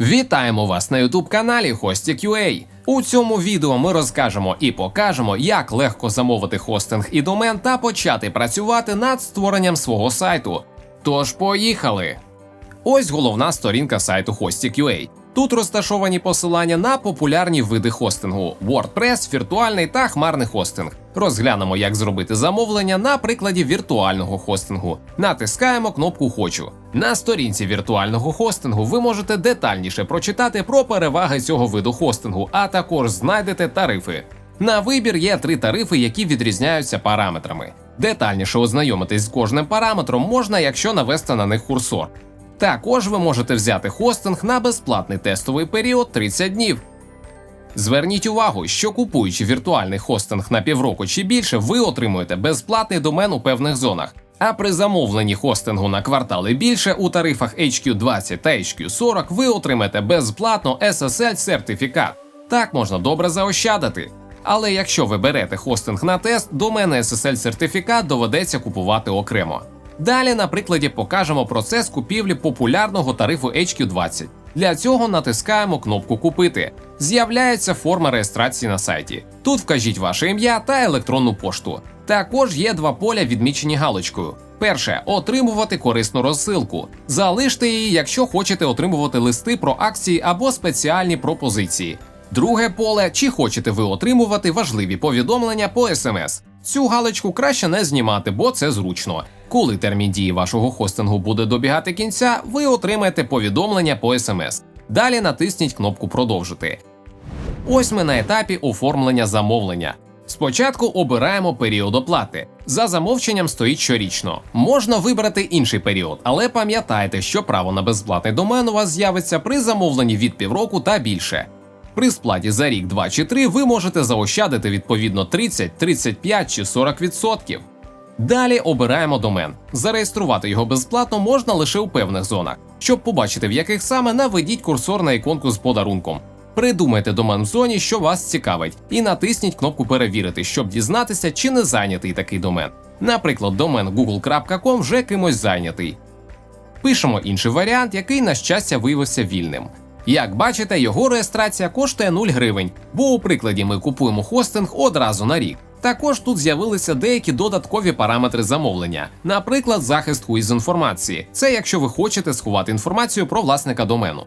Вітаємо вас на youtube каналі Hostik.ua. У цьому відео ми розкажемо і покажемо, як легко замовити хостинг і домен та почати працювати над створенням свого сайту. Тож поїхали! Ось головна сторінка сайту Hostik.ua. Тут розташовані посилання на популярні види хостингу: WordPress, віртуальний та хмарний хостинг. Розглянемо, як зробити замовлення на прикладі віртуального хостингу. Натискаємо кнопку Хочу. На сторінці віртуального хостингу ви можете детальніше прочитати про переваги цього виду хостингу, а також знайдете тарифи. На вибір є три тарифи, які відрізняються параметрами. Детальніше ознайомитись з кожним параметром можна, якщо навести на них курсор. Також ви можете взяти хостинг на безплатний тестовий період 30 днів. Зверніть увагу, що купуючи віртуальний хостинг на півроку чи більше, ви отримуєте безплатний домен у певних зонах. А при замовленні хостингу на квартали більше у тарифах HQ20 та HQ40 ви отримаєте безплатно SSL сертифікат. Так можна добре заощадити. Але якщо ви берете хостинг на тест, домен SSL сертифікат доведеться купувати окремо. Далі на прикладі покажемо процес купівлі популярного тарифу HQ20. Для цього натискаємо кнопку Купити. З'являється форма реєстрації на сайті. Тут вкажіть ваше ім'я та електронну пошту. Також є два поля, відмічені галочкою. Перше отримувати корисну розсилку. Залиште її, якщо хочете отримувати листи про акції або спеціальні пропозиції. Друге поле, чи хочете ви отримувати важливі повідомлення по смс. Цю галочку краще не знімати, бо це зручно. Коли термін дії вашого хостингу буде добігати кінця, ви отримаєте повідомлення по смс. Далі натисніть кнопку Продовжити. Ось ми на етапі оформлення замовлення. Спочатку обираємо період оплати. За замовченням стоїть щорічно. Можна вибрати інший період, але пам'ятайте, що право на безплатний домен у вас з'явиться при замовленні від півроку та більше. При сплаті за рік, 2 чи 3 ви можете заощадити відповідно 30, 35 чи 40%. Далі обираємо домен. Зареєструвати його безплатно можна лише у певних зонах. Щоб побачити, в яких саме наведіть курсор на іконку з подарунком. Придумайте домен в зоні, що вас цікавить, і натисніть кнопку Перевірити, щоб дізнатися, чи не зайнятий такий домен. Наприклад, домен google.com вже кимось зайнятий. Пишемо інший варіант, який, на щастя, виявився вільним. Як бачите, його реєстрація коштує 0 гривень, бо у прикладі ми купуємо хостинг одразу на рік. Також тут з'явилися деякі додаткові параметри замовлення, наприклад, захист із інформації. Це якщо ви хочете сховати інформацію про власника домену.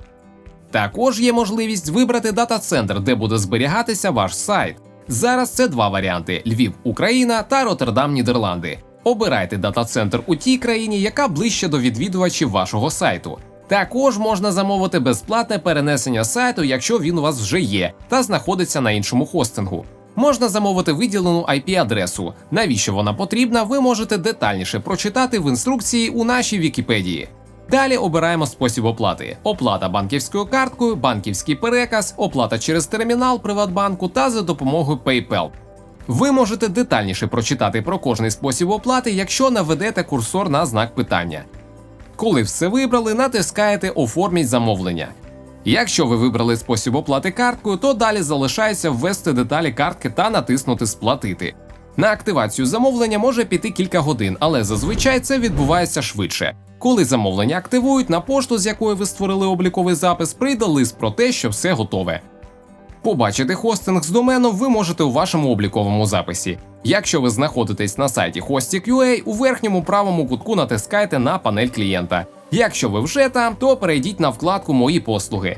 Також є можливість вибрати дата-центр, де буде зберігатися ваш сайт. Зараз це два варіанти: Львів, Україна та Роттердам, Нідерланди. Обирайте дата-центр у тій країні, яка ближче до відвідувачів вашого сайту. Також можна замовити безплатне перенесення сайту, якщо він у вас вже є, та знаходиться на іншому хостингу. Можна замовити виділену IP-адресу. Навіщо вона потрібна, ви можете детальніше прочитати в інструкції у нашій Вікіпедії. Далі обираємо спосіб оплати: оплата банківською карткою, банківський переказ, оплата через термінал Приватбанку та за допомогою PayPal. Ви можете детальніше прочитати про кожний спосіб оплати, якщо наведете курсор на знак питання. Коли все вибрали, натискаєте Оформіть замовлення. Якщо ви вибрали спосіб оплати карткою, то далі залишається ввести деталі картки та натиснути Сплатити. На активацію замовлення може піти кілька годин, але зазвичай це відбувається швидше. Коли замовлення активують, на пошту, з якої ви створили обліковий запис, прийде лист про те, що все готове. Побачити хостинг з доменом ви можете у вашому обліковому записі. Якщо ви знаходитесь на сайті Hostik.ua, у верхньому правому кутку натискайте на панель клієнта. Якщо ви вже там, то перейдіть на вкладку Мої послуги.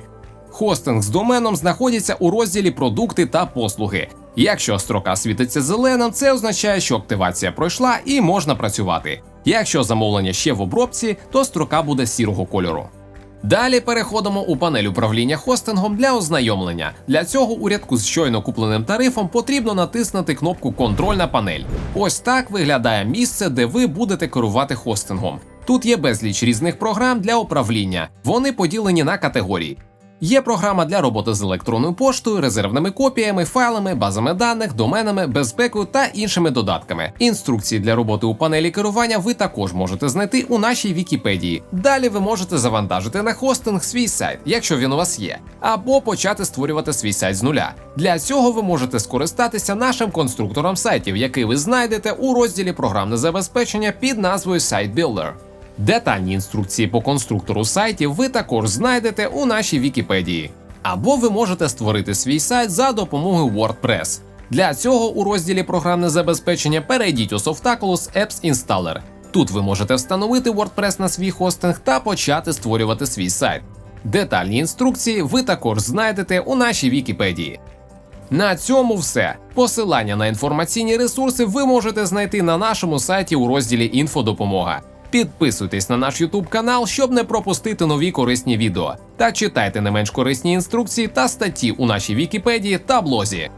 Хостинг з доменом знаходиться у розділі Продукти та послуги. Якщо строка світиться зеленим, це означає, що активація пройшла і можна працювати. Якщо замовлення ще в обробці, то строка буде сірого кольору. Далі переходимо у панель управління хостингом для ознайомлення. Для цього у рядку з щойно купленим тарифом потрібно натиснути кнопку Контрольна панель. Ось так виглядає місце, де ви будете керувати хостингом. Тут є безліч різних програм для управління. Вони поділені на категорії. Є програма для роботи з електронною поштою, резервними копіями, файлами, базами даних, доменами, безпекою та іншими додатками. Інструкції для роботи у панелі керування ви також можете знайти у нашій Вікіпедії. Далі ви можете завантажити на хостинг свій сайт, якщо він у вас є, або почати створювати свій сайт з нуля. Для цього ви можете скористатися нашим конструктором сайтів, який ви знайдете у розділі програмне забезпечення під назвою SiteBuilder. Детальні інструкції по конструктору сайтів ви також знайдете у нашій Вікіпедії. Або ви можете створити свій сайт за допомогою WordPress. Для цього у розділі Програмне забезпечення перейдіть у Softaculous Apps Installer. Тут ви можете встановити WordPress на свій хостинг та почати створювати свій сайт. Детальні інструкції ви також знайдете у нашій Вікіпедії. На цьому все. Посилання на інформаційні ресурси ви можете знайти на нашому сайті у розділі Інфодопомога. Підписуйтесь на наш YouTube канал, щоб не пропустити нові корисні відео. Та читайте не менш корисні інструкції та статті у нашій Вікіпедії та блозі.